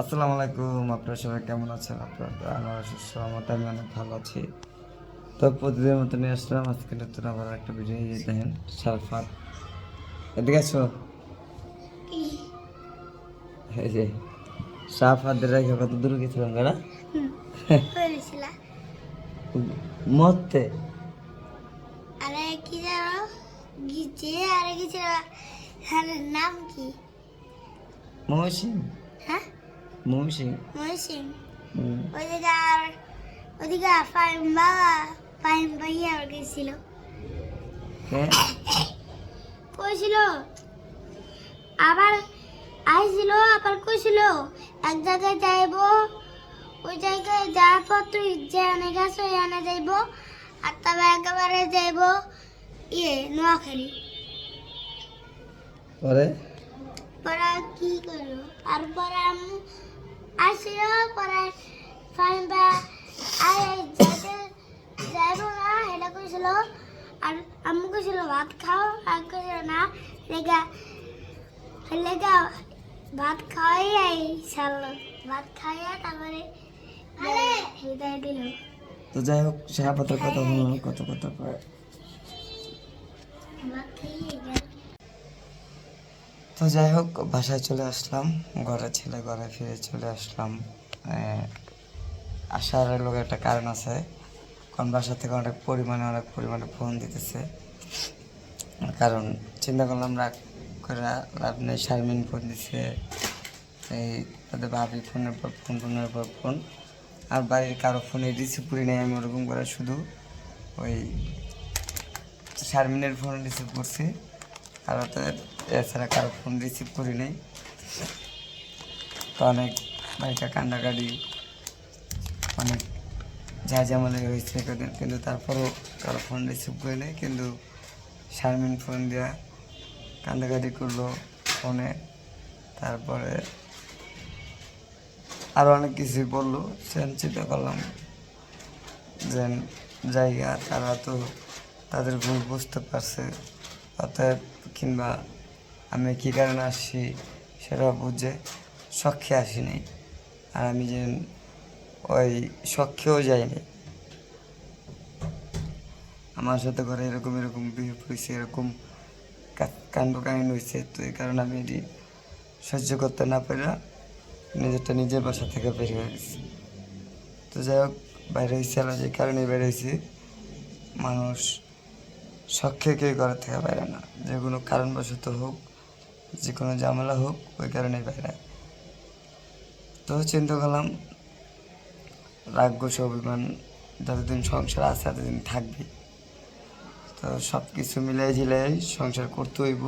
আসসালামু আলাইকুম আপনারা সবাই কেমন আছেন? আপনারা আমার সহমত আমি অনেক ভালো আছি। তো প্রতিদিনের মতো নিয়ে আসলাম আজকে নতুন আবার একটা ভিডিও এই যে দেখেন সালফাত এদিকে আসো। এই যে সাফাদের রেখে কত দূর গেছিলাম হয়েছিল। মরতে। আরে কি জানো গিয়ে আরে ছিল হ্যাঁ নাম কি? মহসিং হ্যাঁ? মহসিং মহসিন হুম। ওইদিকে আর বাবা ফাইম ভাইয়া আর গেছিল কইছিল আবার আইছিল আবার কইছিল এক জায়গায় যাইব ওই জায়গায় যাওয়ার পর তুই যেখানে গেছো এখানে যাইব আর তবে একেবারে যাইব ইয়ে নোয়াখালী পরে পরে কি করল আর পরে আমি আসছিল পরে ফাইন বা আই যাইতে না কইছিল। আর কইছিল ভাত খাও? আর কইছিল না লেগা লেগা ভাত খাওয়াই আই সাল ভাত খাইয়া তারপরে হৃদয় দিল। তো যাই হোক সাহাপাতের কথা কত কথা ভাত খাইয়ে গেল তো যাই হোক, বাসায় চলে আসলাম। ঘরে ছেলে, ঘরে ফিরে চলে আসলাম। আসার লোক একটা কারণ আছে। কারণ বাসা থেকে অনেক পরিমাণে অনেক পরিমাণে ফোন দিতেছে। কারণ চিন্তা করলাম, রাগ করে লাভ নেই, শারমিন ফোন দিছে। এই তাদের ভাবি ফোনের পর ফোন, ফোনের পর ফোন। আর বাড়ির কারও ফোনে রিসিভ করি নাই, আমি ওরকম করে শুধু ওই শারমিনের ফোন রিসিভ করছি আর এছাড়া কারও ফোন রিসিভ করি নাই। তো অনেক বাইকা কান্ডাকাটি অনেক যা জামালে হয়েছে কিন্তু- তারপরও কারও ফোন রিসিভ করি নাই, কিন্তু শারমিন ফোন দেওয়া কান্দাকাটি করল ফোনে তারপরে আরও অনেক কিছুই বলল সেন চিন্তা করলাম যে জায়গা তারা তো তাদের ভুল বুঝতে পারছে, অতএব কিংবা আমি কী কারণে আসছি সেটা বুঝে সক্ষে আসিনি। আর আমি যে ওই সক্ষেও যাইনি। আমার সাথে ঘরে এরকম এরকম বিহেভ হয়েছে, এরকম কাণ্ড কাহিনী হয়েছে, তো এই কারণে আমি এটি সহ্য করতে না পারা নিজেরটা নিজের বাসা থেকে বের হয়ে গেছি। তো যাই হোক, বাইরে হয়েছে যে কারণে বের হয়েছি, মানুষ সক্ষে কেউ ঘরের থেকে বাইরে না। যে কোনো কারণবশত হোক, যে কোনো ঝামেলা হোক, ওই কারণেই বাইরে তো চিন্তা করলাম, রাগ গোস অভিমান যতদিন সংসার আছে ততদিন থাকবে। তো সব কিছু মিলাই ঝিলাই সংসার করতে হইব,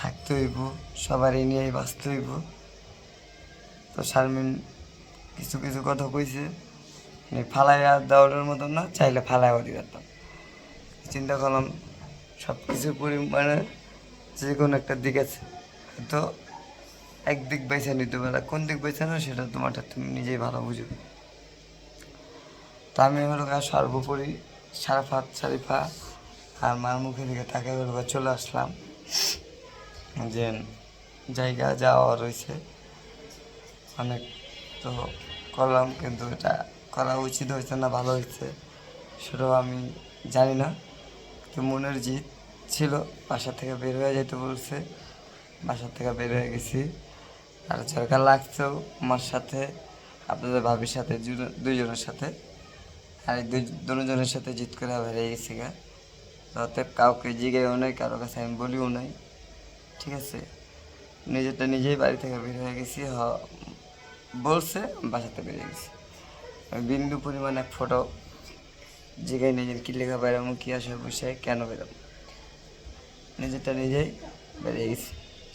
থাকতে হইব, সবারই নিয়েই বাঁচতে হইব। তো শারমিন কিছু কিছু কথা কইছে মানে ফালাইয়া দেওয়ার মতন না, চাইলে ফালাইয়া দিতে পারতাম। চিন্তা করলাম সব কিছু পরিমাণে যে কোনো একটা দিক আছে। তো এক দিক বেছে নিতে পারে। কোন দিক বেছে না সেটা তোমারটা তুমি নিজেই ভালো বুঝো তো আমি হলো সর্বোপরি সারাফাত শারিফা আর মার মুখের দিকে তাকে হলো চলে আসলাম। যে জায়গা যাওয়া রয়েছে। অনেক তো করলাম, কিন্তু এটা করা উচিত হয়েছে না ভালো হয়েছে, সেটাও আমি জানি না। তো মনের জিত ছিল, বাসা থেকে বের হয়ে যেতে বলছে। বাসা থেকে বের হয়ে গেছি। আর সরকার লাগছেও আমার সাথে, আপনাদের ভাবির সাথে দুজন- দুইজনের সাথে। আর এই দুজনের সাথে জিত করে বেরিয়ে গেছি গা। তো অতএব কাউকে জিগেও নাই, কারও কাছে আমি বলিও নাই। ঠিক আছে? নিজেরটা নিজেই বাড়ি থেকে বের হয়ে গেছি। হ বলছে, বাসাতে বেরিয়ে গেছি। বিন্দু পরিমাণ ফটো জিগাই নিজের কি লেখা বেরামো কি আসে বসে কেন বেরাবো নিজেরটা নিজেই বেরিয়ে গেছি।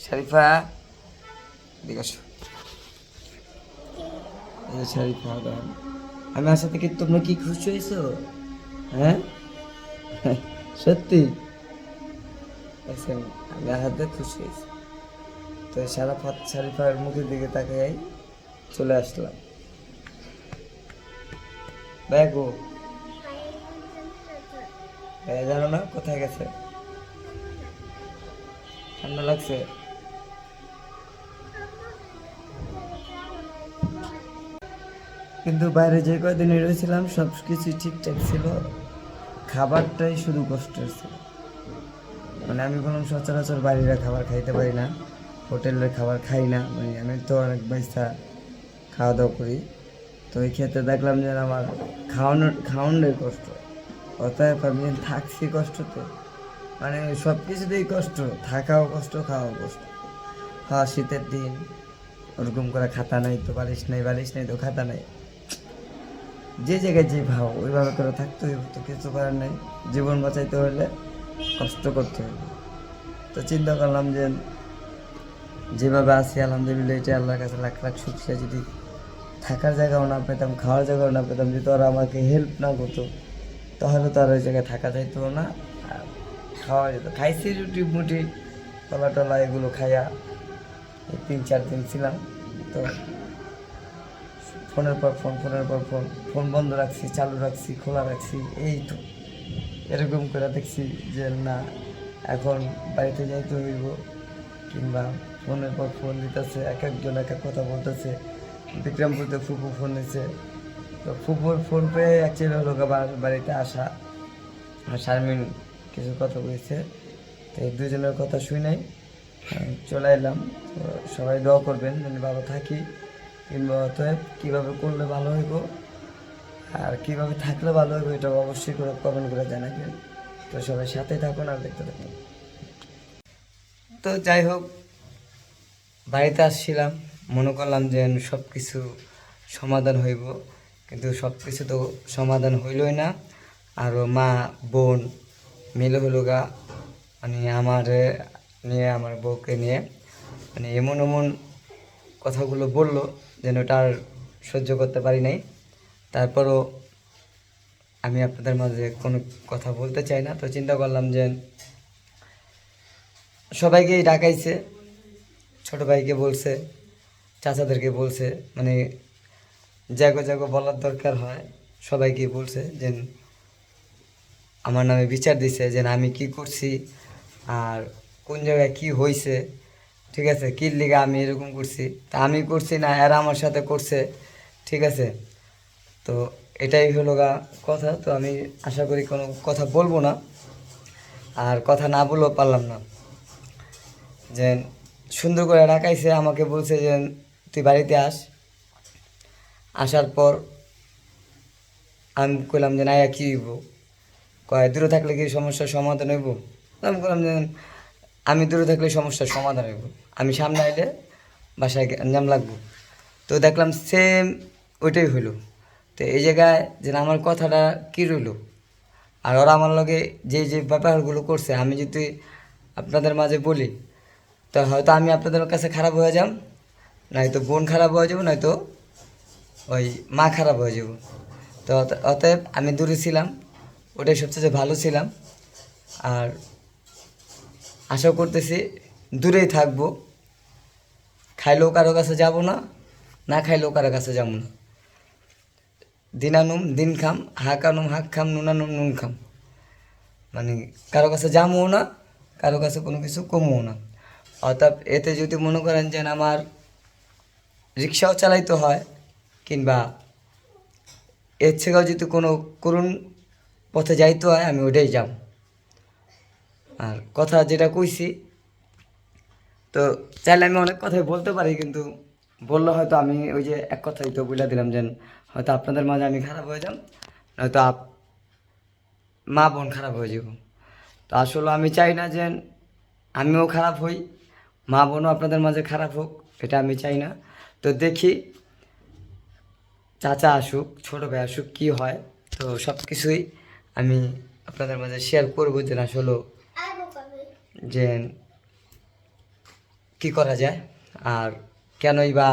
শরীফা দাঁড়ান। আমি আসা থেকে তোমরা কি খুশি হয়েছো? হ্যাঁ? সত্যি? আচ্ছা, আমি আসাতে খুশি হয়েছি। তো সারা ফাত শরীফার মুখের দিকে তাকাই চলে আসলাম। ভাইয়া জানো না কোথায় গেছে? ঠান্ডা লাগছে? কিন্তু বাইরে যে কদিন রয়েছিলাম সব কিছুই ঠিকঠাক ছিল। খাবারটাই শুধু কষ্টের ছিল। মানে আমি কোনো সচরাচর বাইরের খাবার খাইতে পারি না হোটেলের খাবার খাই না। মানে আমি তো অনেক পয়সা খাওয়া দাওয়া করি। তো এই ক্ষেত্রে দেখলাম যে আমার খাওয়ানোর খাওয়ানোর কষ্ট। অতএব আমি থাকছি কষ্টতে। মানে সব কিছুতেই কষ্ট, থাকাও কষ্ট, খাওয়াও কষ্ট। হ্যাঁ শীতের দিন, ওরকম করে খাতা নাই তো, বালিশ নেই বালিশ নেই তো, খাতা নাই। যে জায়গায় যে ভাও, ওইভাবে করে থাকতে হইব তো, কিছু করার নেই। জীবন বাঁচাইতে হলে কষ্ট করতে হবে তো চিন্তা করলাম যে যেভাবে আছি, আলহামদুলিল্লাহ এটা আল্লাহর কাছে লাখ লাখ শুক্রিয়া। যদি থাকার জায়গাও না পেতাম, খাওয়ার জায়গাও না পেতাম, যদি ওরা আমাকে হেল্প না করতো তাহলে তো আর ওই জায়গায় থাকা যাইতো না। খাওয়া যেত। খাইছি রুটি মুটি, কলা টলা এগুলো খাইয়া তিন চার দিন ছিলাম। তো ফোনের পর ফোন, ফোনের পর ফোন ফোন বন্ধ রাখছি, চালু রাখছি, খোলা রাখছি, এই তো। এরকম করে দেখছি যে না, এখন বাড়িতে যাইতে হইব কিংবা ফোনের পর ফোন দিতেছে, এক একজন এক এক কথা বলতেছে। বিক্রমপুরতে ফুপু ফোন দিছে। তো ফুপুর ফোন পেয়ে হলো গা বাড়িতে আসা। আর শারমিন কিছু কথা বলেছে। তো এই দুজনের কথা শুই নাই চলে এলাম। তো সবাই দোয়া করবেন, যেন ভালো থাকি। কিংবা অতএব কীভাবে করলে ভালো হইব, আর কীভাবে থাকলে ভালো হইব, এটা অবশ্যই করে কমেন্ট করে জানাবেন। তো সবাই সাথে থাকুন আর দেখতে থাকুন। তো যাই হোক, বাড়িতে আসছিলাম। মনে করলাম যে সব কিছু সমাধান হইব। কিন্তু সব কিছু তো সমাধান হইলই না। আর মা, বোন মিলে হলো গা। মানে আমার নিয়ে, আমার বউকে নিয়ে। মানে এমন এমন কথাগুলো বলল যেন ওটা সহ্য করতে পারি নাই। তারপরও আমি আপনাদের মাঝে কোনো কথা বলতে চাই না। তো চিন্তা করলাম যে সবাইকেই ডাকাইছে, ছোট ভাইকে বলছে, চাচাদেরকে বলছে। মানে জাগো জাগো বলার দরকার হয়। সবাইকে বলছে যে, আমার নামে বিচার দিছে যে, আমি কি করছি আর কোন জায়গায় কি হয়েছে ঠিক আছে? কি লিগে আমি এরকম করছি? তা আমি করছি না, এরা আমার সাথে করছে, ঠিক আছে? তো এটাই হলো গা কথা। তো আমি আশা করি কোনো কথা বলব না। আর কথা না বলেও পারলাম না। যে, সুন্দর করে ডাকাইছে, আমাকে বলছে যে, তুই বাড়িতে আস। আসার পর আমি কইলাম যে না কী হইব? কয়, দূরে থাকলে কি সমস্যার সমাধান হইব? আমি বললাম যে, আমি দূরে থাকলে সমস্যার সমাধান হইব। আমি সামনে আইলে বাসায় আঞ্জাম লাগবো। তো দেখলাম সেম ওইটাই হইল। তো এই জায়গায় যে আমার কথাটা কী রইল? আর ওরা আমার লগে যে যে ব্যাপারগুলো করছে, আমি যদি আপনাদের মাঝে বলি, তো হয়তো আমি আপনাদের কাছে খারাপ হয়ে যাম, নয়তো বোন খারাপ হয়ে যাব, নয়তো ওই মা খারাপ হয়ে যাব। তো অত- অতএব আমি দূরে ছিলাম, ওটাই সবচেয়ে ভালো ছিলাম। আর আশা করতেছি দূরেই থাকব। খাইলেও কারও কাছে যাব না না খাইলেও কারও কাছে যাব না। দিনানুম দিন খাম, হাকানুম হাক খাম, নুনানুম নুন খাম। মানে কারও কাছে যামও না, কারও কাছে কোনো কিছু কমও না। অর্থাৎ এতে যদি মনে করেন যে আমার রিক্সাও চালাইতে হয় কিংবা এর থেকেও যদি কোনো করুণ পথে যাইতে হয়, আমি ওইটাই যাব আর কথা যেটা কইছি, তো চাইলে আমি অনেক কথাই বলতে পারি, কিন্তু বললে হয়তো আমি ওই যে এক কথাই তো বলে দিলাম যে, হয়তো আপনাদের মাঝে আমি খারাপ হয়ে যাব নয়তো আপ, মা বোন খারাপ হয়ে যাব। তো আসলে আমি চাই না যে আমিও খারাপ হই, মা বোনও আপনাদের মাঝে খারাপ হোক, এটা আমি চাই না। তো দেখি চাচা আসুক, ছোটো ভাই আসুক, কী হয়, তো সব কিছুই আমি আপনাদের মাঝে শেয়ার করব যে আসলে যে কি করা যায় আর কেনই বা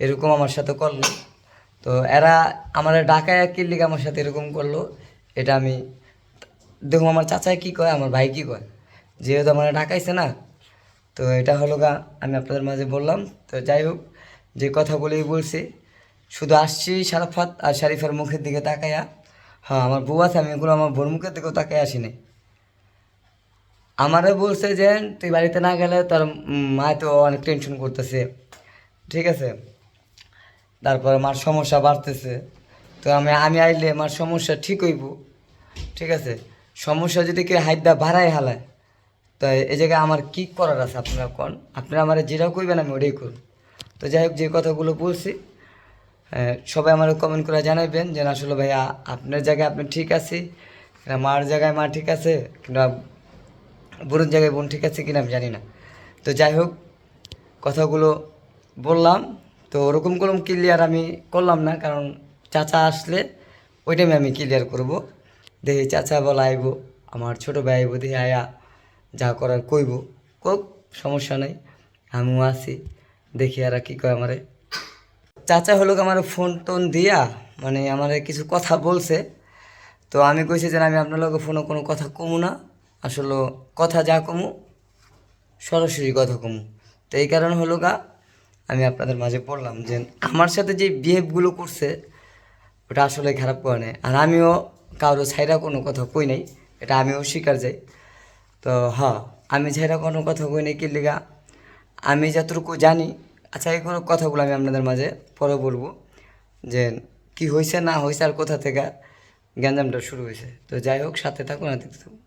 এরকম আমার সাথে করল। তো এরা আমার ডাকায় কি লিগে আমার সাথে এরকম করল, এটা আমি দেখুন আমার চাচাই কি কয়, আমার ভাই কি কয়। যেহেতু আমার ডাকাইছে না, তো এটা হলো গা আমি আপনাদের মাঝে বললাম। তো যাই হোক, যে কথাগুলোই বলছি শুধু আসছি সারাফাত আর শারিফার মুখের দিকে তাকাইয়া। হ্যাঁ আমার বউ আছে, আমি এগুলো আমার বোর মুখের দিকেও তাকাই আসি নাই আমারে বলছে যে, তুই বাড়িতে না গেলে তোর মা তো অনেক টেনশন করতেছে। ঠিক আছে? তারপরে মার সমস্যা বাড়তেছে। তো আমি আমি আইলে আমার সমস্যা ঠিক হইব। ঠিক আছে? সমস্যা যদি কেউ হাইদা বাড়াই হালায়, তো এই জায়গায় আমার কি করার আছে আপনারা কোন? আপনারা আমার যেটা কইবেন আমি ওটাই করব তো যাই হোক, যে কথাগুলো বলছি সবাই আমার কমেন্ট করে জানাবেন যে আসলে ভাইয়া আপনার জায়গায় আপনি ঠিক আছে কিনা মার জায়গায় মা ঠিক আছে কিংবা বোনের জায়গায় বোন ঠিক আছে কিনা আমি জানি না। তো যাই হোক, কথাগুলো বললাম। তো ওরকম কোনো ক্লিয়ার আমি করলাম না, কারণ চাচা আসলে ওই টাইমে আমি ক্লিয়ার করব। দেখি চাচা বলা আইব, আমার ছোটো ভাই আইব দেখি আয়া যা করার কইব। কোক সমস্যা নাই, আমিও আছি, দেখি আর কি কয় আমারে। চাচা হলো আমার ফোন টোন দিয়া মানে আমার কিছু কথা বলছে। তো আমি কইছি যে আমি আপনার ফোনে কোনো কথা কমু না, আসলে কথা যা কমু, সরাসরি কথা কমু। তো এই কারণে হলো গা আমি আপনাদের মাঝে পড়লাম যে আমার সাথে যে বিহেভগুলো করছে, ওটা আসলে খারাপ করে নেই আর আমিও কারও ছাইরা কোনো কথা কই নাই, এটা আমিও স্বীকার যাই। তো হ্যাঁ আমি ছাইরা কোনো কথা কই নাই, কি লিগা? আমি যতটুকু জানি আচ্ছা এইগুলো কথাগুলো আমি আপনাদের মাঝে, পরে বলব যে কি হয়েছে না হয়েছে আর কোথা থেকে গ্যাঞ্জামটা শুরু হয়েছে তো যাই হোক, সাথে থাকুন আর দেখতে থাকুন।